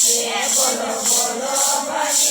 বলো বলো বাসি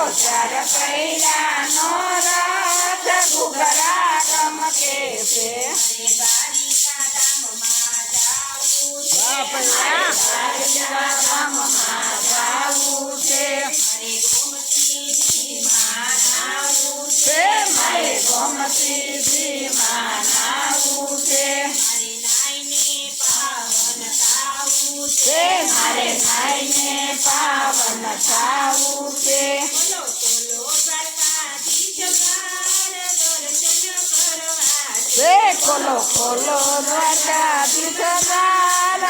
નો મારે ભાઈને પાવન થાવું છે બોલો બોલો પ્રસાદી જગાર દર્શન કરવા છે બોલો બોલો પ્રસાદી જગાર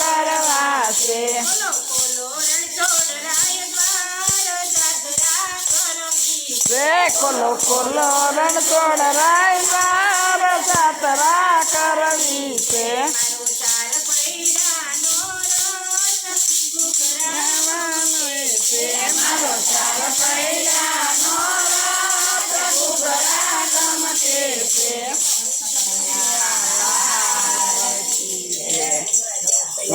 કરવા છે બોલો બોલો રણછોડ રાય દ્વાર જાગરા કરવી છે બોલો બોલો રણછોડ રાય દ્વાર જાગરા કરવી છે